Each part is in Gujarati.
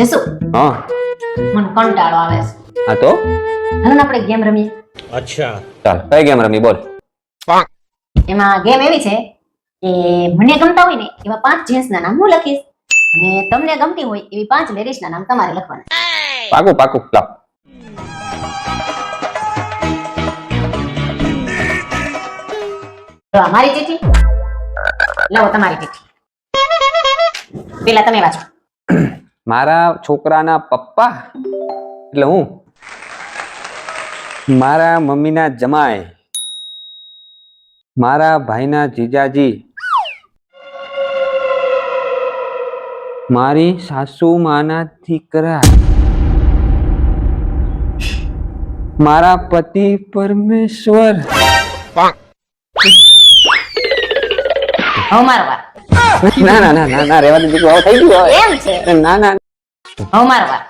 જસુ હા. મને કંટાળો આવે છે. હા તો? હાલો ને આપણે ગેમ રમીએ. અચ્છા. ચાલ કઈ ગેમ રમી બોલ. એમાં ગેમ એવી છે કે મને ગમતા હોય ને એવા પાંચ જેન્ટ્સના નામ હું લખીશ. અને તમને ગમતી હોય એવી પાંચ લેડીઝના નામ તમારે લખવાના. પાકું પાકું લાવ. તો અમારી ચીઠી લાવો તમારી ચીઠી પેલા તમે વાંચો. મારા છોકરાના પપ્પા? એટલે હું? મારા મમ્મીના જમાય મારા ભાઈના જીજાજી. મારી સાસુ માના દીકરા મારા પતિ પરમેશ્વર. હવે મારો વાર ના ના ના ના ના રેવા દે દીકરો આવો થઈ ગયો એમ છે ના ના હવે મારવા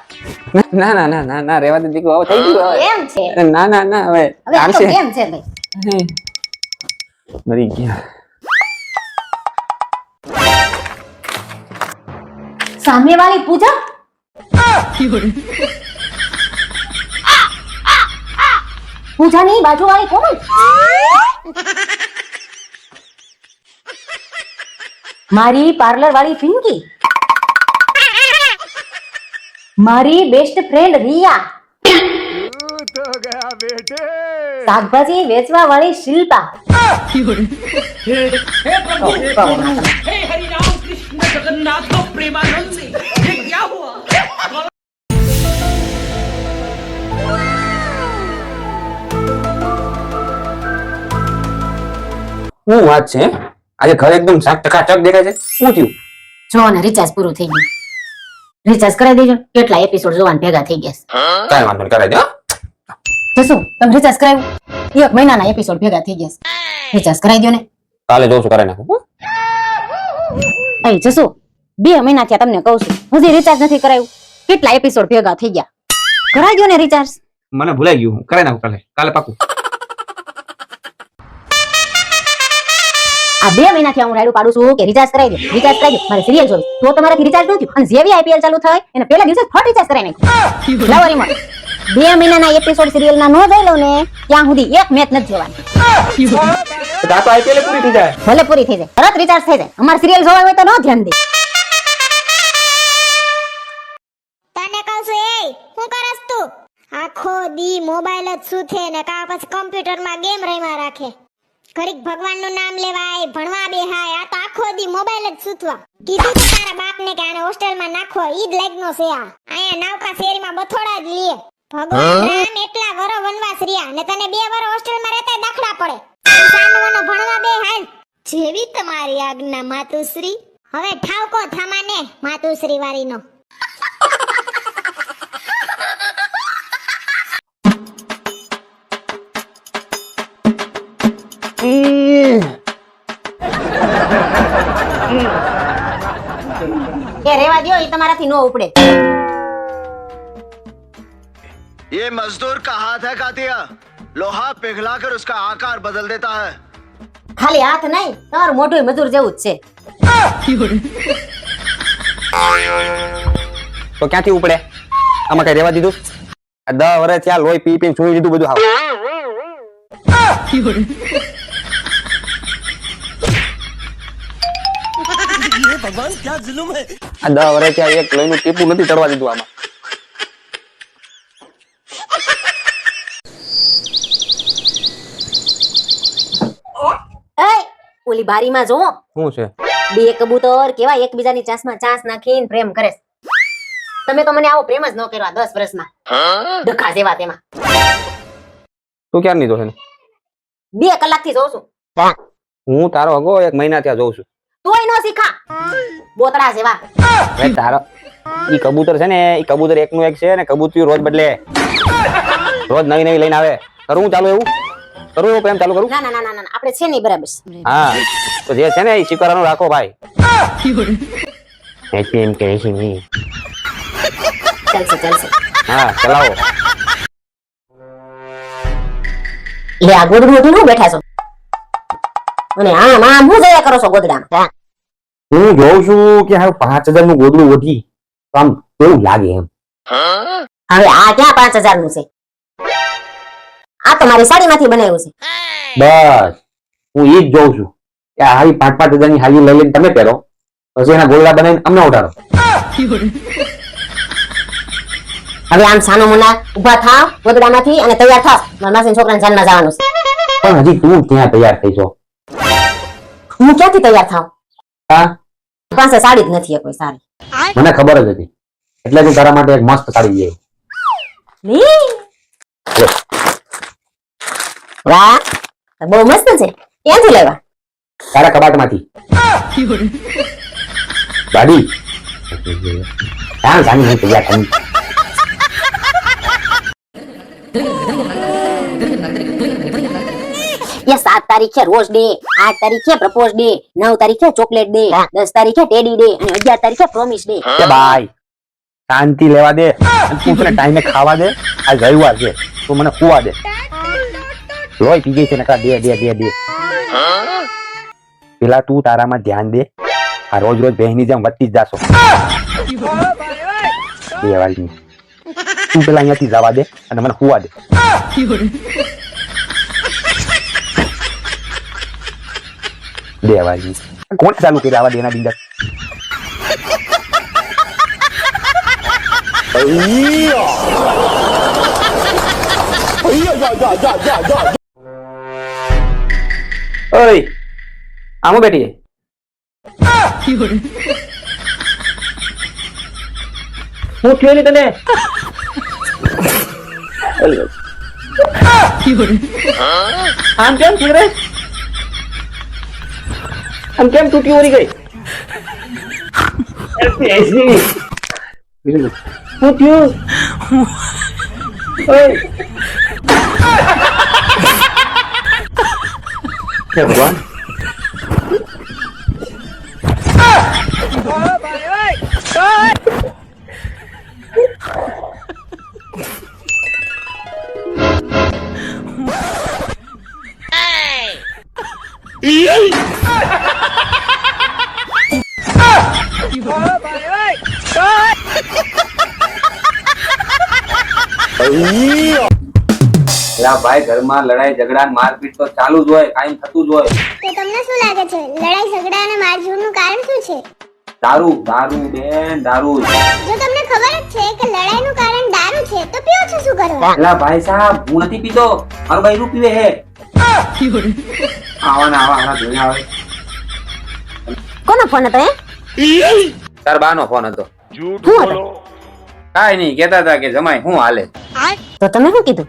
ના ના ના ના ના રેવા દે દીકરો આવો થઈ ગયો એમ છે ના ના ના હવે હવે આ તો છે ભાઈ મરી ગયા સામે વાળી પૂજા પૂજાની બાજુ વાળી કોણ મારી પાર્લર વાળી પિંકી મારી બેસ્ટ ફ્રેન્ડ રિયા શાકભાજી વેચવા વાળી શિલ્પા हे हरिराम कृष्ण जगन्नाथ प्रेमानंद ये क्या हुआ શું વાત છે હે? આજે ઘર એકદમ શાક ટકાટક દેખાય છે. શું થયું? જો ને રિચાર્જ પૂરું થઈ ગયું. રિચાર્જ કરાવી દેજો. કેટલા એપિસોડ જોવાન ભેગા થઈ ગયા કાઈ વાંધો નહીં કરાવી દે હો. શું? તમે રિચાર્જ કરાવ્યું? એક મહિનાના એપિસોડ ભેગા થઈ ગયા રિચાર્જ કરાવી દો ને. કાલે જોઉં છું કરાવી નાખું અહીં જશો બે મહિના થયા તમને કહું છું. હજી રિચાર્જ નથી કરાયું કેટલા એપિસોડ ભેગા થઈ ગયા? કરાવી દો ને રિચાર્જ મને ભૂલાઈ ગયું. હું કરાવી નાખું કાલે. કાલે પાકું. આ બે મહિનાથી હું રાયડું પાડું છું કે રિચાર્જ કરાવી દે રિચાર્જ કરાવી દે મારે સિરિયલ જોવી તો તમારાથી રિચાર્જ ન થયું અને જેવી આઈપીએલ ચાલુ થાય એને પહેલા દિવસે ફટ રિચાર્જ કરાવી નાખ્યું. લાવો રિમોટ બે મહિનાના એપિસોડ સિરિયલ ના ન જોઈ લઉં ને ત્યાં સુધી એક મેચ નથી જોવાની. તો આઈપીએલ પૂરી થઈ જાય. ભલે પૂરી થઈ જાય તરત રિચાર્જ થઈ જાય. અમારે સિરિયલ જોવા હોય તો નો ધ્યાન દે. તને કહું છું એ શું કરસ તું? આખો દી મોબાઈલ જ સૂથે ને કા પછી કમ્પ્યુટરમાં ગેમ રમ્યા રાખે? ઘડીક ભગવાનનું નામ લેવાય ભણવા બેહાય આ તો આખો દી મોબાઈલ જ સૂતવા. કીધું તો તારા બાપને કે આને હોસ્ટેલમાં નાખો ઈ જ લાગનો છે આ. અહીંયા નાવકા શેરીમાં બથોડા જ લીએ ભગવાન રામ એટલા વરો વનવાસ રહ્યા ને તને બે વર હોસ્ટેલમાં રહેતા દાખલા પડે. સાનવાનો ભણવા બે હાલ. જેવી તમારી આજ્ઞા માતુશ્રી. હવે ઠાવકો થામાને માતુશ્રી વાળીનો એ રેવા દ્યો એ તમારાથી નો ઉપડે ये मजदूर का हाथ है कातिया लोहा पिघलाकर उसका आकार बदल देता है ખાલી હાથ નહીં તમારું મોઢું મજૂર જેવું જ છે તો ક્યાંથી ઉપડે આમાં કઈ રેવા દીધું આ દસ વર્ષ ત્યાં લોહી પી પીને સુઈ લીધું બધું હાવ ભગવાન ક્યાં જુલુમ હે? આ દહ વર્ષ ત્યાં એક લઈને ટીપું નથી ચડવા દીધું આમાં. ઓલી બારીમાં જો શું છે? બે કબૂતર કેવા એકબીજાની ચાસમાં ચાસ નાખીને પ્રેમ કરે તમે તો મને આવો પ્રેમ જ ન કર્યો 10 વર્ષમાં ડખા જેવા તેમાં. તું ક્યારની નહીં છે બે કલાકથી જોઉં છું. હું. તારો અગો એક મહિના ત્યાં જોઉં છું. તોય નો શીખા. બોતડા જેવા. ભાઈ તારો ઈ કબૂતર છે ને ઈ કબૂતર એકનું એક છે ને કબૂતર રોજ બદલે. રોજ નવી નવી લઈને આવે. કરું ચાલુ એવું? કરું એવું પ્રેમ ચાલુ કરું? ના ના ના ના આપણે છે નહીં બરાબર. હા. તો જે છે ને એ સ્વીકારવાનું રાખો ભાઈ. એથી એમ કે છે નહીં ચાલશે ચાલશે. હા ચલાવો. લે આગળ બેઠા છો. અને આમ આમ હું જયા કરો છો ગોદડામાં? હું. જોઉં છું કે હારું પાંચ હજારનું ગોદડું તો આમ કેવું લાગે એમ? હવે આ ક્યાં પાંચ હજારનું છે? આ તો મારી સાડીમાંથી બનાવ્યું છે. બસ. હું ઈ જ જોઉં છું. કે આ હારી પાંચ પાંચ હજારની હાલી લઈ લઈને તમે પહેરો. પછી એના ગોળડા બનાવીને અમને ઉડાડો. હવે આમ સાનો મુના ઊભા થાવ ગોદડામાંથી અને તૈયાર થાવ. મારા માસી છોકરાને જાનમાં જવાનું છે. પણ હજી તું ક્યાં તૈયાર થઈ છો હું ક્યાંથી તૈયાર થાવ હા? પાસે સાડી જ નથી કોઈ સારી મને ખબર જ હતી. એટલે હું તારા માટે એક મસ્ત સાડી લઈ લી. વાહ તો બહુ મસ્ત છે. ક્યાંથી લેવા? તારા કબાટમાંથી. ક્યાં જાણી હું તૈયાર થઈ એ સાત તારીખે રોઝ ડે આઠ તારીખે પ્રપોઝ ડે નવ તારીખે ચોકલેટ ડે દસ તારીખે ટેડી ડે અને અગિયાર તારીખે પ્રોમિસ ડે. કે ભાઈ શાંતિ લેવા દે. અને તું તને ટાઈમે ખાવા દે. આ રવિવાર છે. તું મને ખુવા દે. લોહી પી ગઈ છે નકા દે દે દે દે. પેલા તું તારામાં ધ્યાન દે. આ રોજ રોજ બહેની જેમ વધતી જ જાશો. બે વાળી. તું પેલા અહીંયાથી જવા દે અને મને ખુવા દે. બે વાળી કોણ ચાલુ કર્યા આવા દેના ડિંડર ઓય આમાં બેઠી હું થયો ને તને આમ કેમ સુધરે આમ કેમ તૂટી ઓરી ગઈ? શું થયું? ભગવાન. એલા ભાઈ ઘરમાં લડાઈ ઝઘડા મારપીટ તો ચાલુ જ હોય કાયમ થતું જ હોય. તો તમને શું લાગે છે? લડાઈ ઝઘડા અને મારઝૂડનું કારણ શું છે? દારૂ દારૂ બેન દારૂ. જો તમને ખબર જ છે કે લડાઈનું કારણ દારૂ છે તો પીઓ છો શું કરો? એલા ભાઈ સાહેબ હું નથી પીતો. મારો ભાઈ રૂ પીવે હે. આવા ના આવા આવા જોઈને આવે. કોનો ફોન હતો એ? તાર બાનો ફોન હતો. જૂઠ હતો? કાઈ નહીં કેતા હતા કે જમાઈ હું હાલે. તો તમે શું કીધું?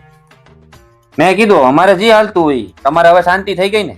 મેં કીધું અમારે જે હાલતું હોય તમારે હવે શાંતિ થઈ ગઈ ને?